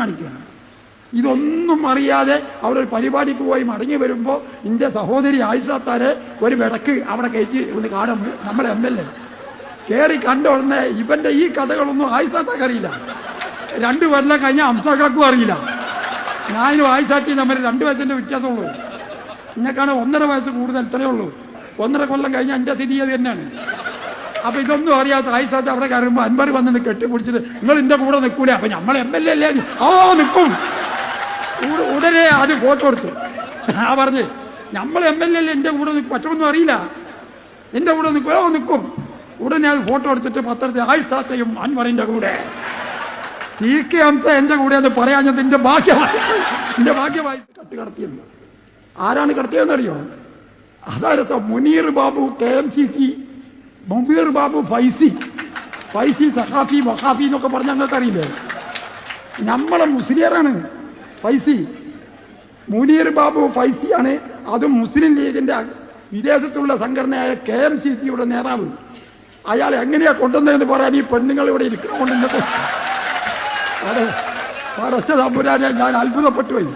കാണിക്കുകയാണ്. ഇതൊന്നും അറിയാതെ അവരൊരു പരിപാടിക്ക് പോയി മടങ്ങി വരുമ്പോൾ എന്റെ സഹോദരി ആയിസാത്താരെ ഒരു വിടക്ക് അവിടെ കയറ്റി ഒന്ന് കാണും. നമ്മുടെ എം എൽ എ. കയറി കണ്ട ഉടനെ ഇവന്റെ ഈ കഥകളൊന്നും ആയിസാത്താക്ക് അറിയില്ല. രണ്ടു കൊല്ലം കഴിഞ്ഞാൽ അംസാക്കാക്കും അറിയില്ല. ഞാനും ആയിസാക്കി തമ്മിൽ രണ്ട് വയസ്സിന്റെ വ്യത്യാസമുള്ളൂ. എന്നെക്കാണ് ഒന്നര വയസ്സ് കൂടുതൽ ഇത്രയേ ഉള്ളൂ. ഒന്നര കൊല്ലം കഴിഞ്ഞാൽ എന്റെ സ്ഥിതി അത് തന്നെയാണ്. അപ്പൊ ഇതൊന്നും അറിയാത്ത ആയിസാത്ത അവിടെ കയറുമ്പോൾ അൻപർ വന്നിട്ട് കെട്ടിപ്പിടിച്ചിട്ട് നിങ്ങൾ എന്റെ കൂടെ നിൽക്കൂലേ. അപ്പൊ നമ്മൾ എം എൽ എ അല്ലേ? ഓ നിൽക്കും. ഉടനെ അത് ഫോട്ടോ എടുത്തു ആ പറഞ്ഞ് നമ്മൾ എം എൽ എ അല്ലേ? എന്റെ കൂടെ നിൽക്കും. പറ്റുമെന്നും അറിയില്ല. എന്റെ കൂടെ നിൽക്കും. ഓ നിൽക്കും. ഉടനെ അത് ഫോട്ടോ എടുത്തിട്ട് പത്രത്തിൽ ആയിഷാത്തയും അൻവറിന്റെ കൂടെ. ടി കെ അംസ എന്റെ കൂടെ എന്ന് പറയാഞ്ഞത് എന്റെ ഭാഗ്യമായി എന്റെ ഭാഗ്യമായി കട്ട് കടത്തിയത് ആരാണ് കടത്തിയതെന്നറിയോ? അതായത് Muneer Babu K M C C Mubeer Babu Faizy Faizy Sahafi Wahafi എന്നൊക്കെ പറഞ്ഞ ഞങ്ങൾക്ക് അറിയില്ലേ നമ്മളെ മുസ്ലിയറാണ് ഫൈസി. മുനീർ ബാബു ഫൈസിയാണ്. അതും മുസ്ലിം ലീഗിന്റെ വിദേശത്തുള്ള സംഘടനയായ കെ എം സി സിയുടെ നേതാവ്. അയാൾ എങ്ങനെയാ കൊണ്ടുവന്നതെന്ന് പറയാൻ ഈ പെണ്ണുങ്ങൾ ഇവിടെ ഇരിക്കണമുണ്ട് അതെ പടച്ച തമ്പുരാനെ ഞാൻ അത്ഭുതപ്പെട്ടു പോയി.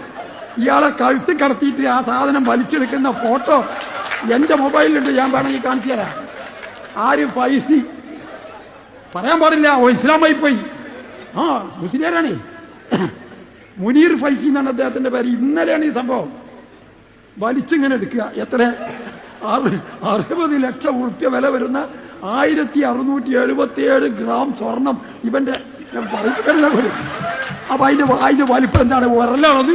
ഇയാളെ കഴുത്തി കടത്തിയിട്ട് ആ സാധനം വലിച്ചെടുക്കുന്ന ഫോട്ടോ എന്റെ മൊബൈലിലുണ്ട്. ഞാൻ വേണമെങ്കിൽ കാണിച്ചു തരാം. ആര് ഫൈസി. പറയാൻ പാടില്ല ഓ ഇസ്ലാമായി പോയി. ആ മുസ്ലിയാരാണേ? മുനീർ ഫൈസി എന്നാണ് അദ്ദേഹത്തിന്റെ പേര്. ഇന്നലെയാണ് ഈ സംഭവം. വലിച്ചിങ്ങനെ എടുക്കുക. എത്ര? അറു- അറുപത് ലക്ഷം ഉറുപ്പ്യ വില വരുന്ന ആയിരത്തി അറുന്നൂറ്റി എഴുപത്തി ഏഴ് ഗ്രാം സ്വർണം ഇവന്റെ അപ്പൊ അതിന് അതിന്റെ വലിപ്പം എന്താണ്? ഉരലാണത്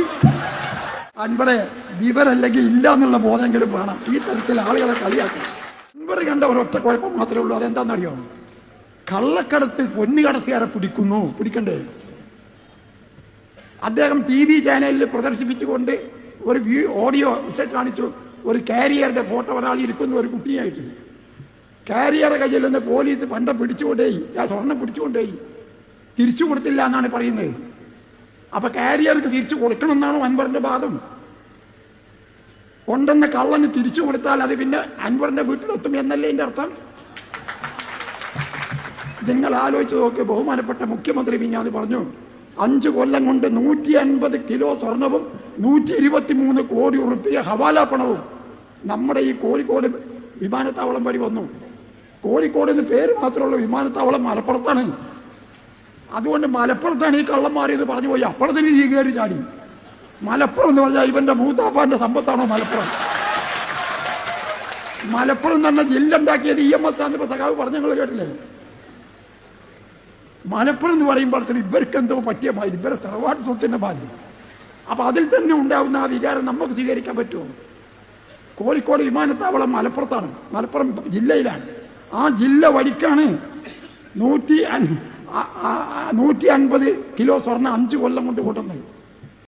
അൻപറെ വിവരല്ലെങ്കിൽ ഇല്ല എന്നുള്ള ബോധമെങ്കിലും വേണം. ഈ തരത്തിൽ ആളുകളെ കളിയാക്കി അൻപർ കണ്ട ഒരൊറ്റ കുഴപ്പം മാത്രമേ ഉള്ളൂ. അതെന്താണെന്നറിയോ? കള്ളക്കടത്ത് പൊന്നു കടത്തുകാരെ പിടിക്കുന്നു. പിടിക്കണ്ടേ? അദ്ദേഹം ടി വി ചാനലിൽ പ്രദർശിപ്പിച്ചുകൊണ്ട് ഒരു ഓഡിയോ കാണിച്ചു. ഒരു കാരിയറുടെ ഫോട്ടോ ഒരാൾ ഇരിക്കുന്നു ഒരു കുട്ടിയായിട്ട്. കാരിയറെ കയ്യിൽ നിന്ന് പോലീസ് പണ്ടം പിടിച്ചുകൊണ്ടേയി. ആ സ്വർണം പിടിച്ചുകൊണ്ടേയി. തിരിച്ചു കൊടുത്തില്ല എന്നാണ് പറയുന്നത്. അപ്പൊ കാരിയർക്ക് തിരിച്ചു കൊടുക്കണം എന്നാണ് അൻവറിന്റെ വാദം. കൊണ്ടെന്ന കള്ളന് തിരിച്ചു കൊടുത്താൽ അത് പിന്നെ അൻവറിന്റെ വീട്ടിലെത്തും എന്നല്ലേ എന്റെ അർത്ഥം? നിങ്ങൾ ആലോചിച്ച് നോക്കി ബഹുമാനപ്പെട്ട മുഖ്യമന്ത്രി മിഞ്ഞാന്ന് പറഞ്ഞു അഞ്ച് കൊല്ലം കൊണ്ട് നൂറ്റി അൻപത് കിലോ സ്വർണവും നൂറ്റി ഇരുപത്തി മൂന്ന് കോടി ഉറുപ്പിയ ഹവാല പണവും നമ്മുടെ ഈ കോഴിക്കോട് വിമാനത്താവളം വഴി വന്നു. കോഴിക്കോട് എന്ന് പേര് മാത്രമുള്ള വിമാനത്താവളം മലപ്പുറത്താണ്. അതുകൊണ്ട് മലപ്പുറത്താണ് ഈ കള്ളം മാറിയത് പറഞ്ഞു പോയി. അപ്പുറത്തിന് ഈ കയറി ചാടി. മലപ്പുറം എന്ന് പറഞ്ഞാൽ ഇവന്റെ മൂത്താപ്പാന്റെ സമ്പത്താണോ മലപ്പുറം? മലപ്പുറം എന്ന് പറഞ്ഞാൽ ജില്ല ഉണ്ടാക്കിയത് ഇ എം എസ് ഇപ്പൊ സഖാവ് പറഞ്ഞ ഞങ്ങൾ കേട്ടില്ലേ? മലപ്പുറം എന്ന് പറയുമ്പോഴത്തേന് ഇവർക്ക് എന്തോ പറ്റിയ മാതിരി ഇവരെ തറവാട് സ്വത്തിന്റെ മാതിരി. അപ്പൊ അതിൽ തന്നെ ഉണ്ടാവുന്ന ആ വികാരം നമുക്ക് സ്വീകരിക്കാൻ പറ്റുമോ? കോഴിക്കോട് വിമാനത്താവളം മലപ്പുറത്താണ്. മലപ്പുറം ജില്ലയിലാണ്. ആ ജില്ല വഴിക്കാണ് നൂറ്റി നൂറ്റി അൻപത് കിലോ സ്വർണം അഞ്ച് കൊല്ലം കൊണ്ട് കൊണ്ടുവന്നത്.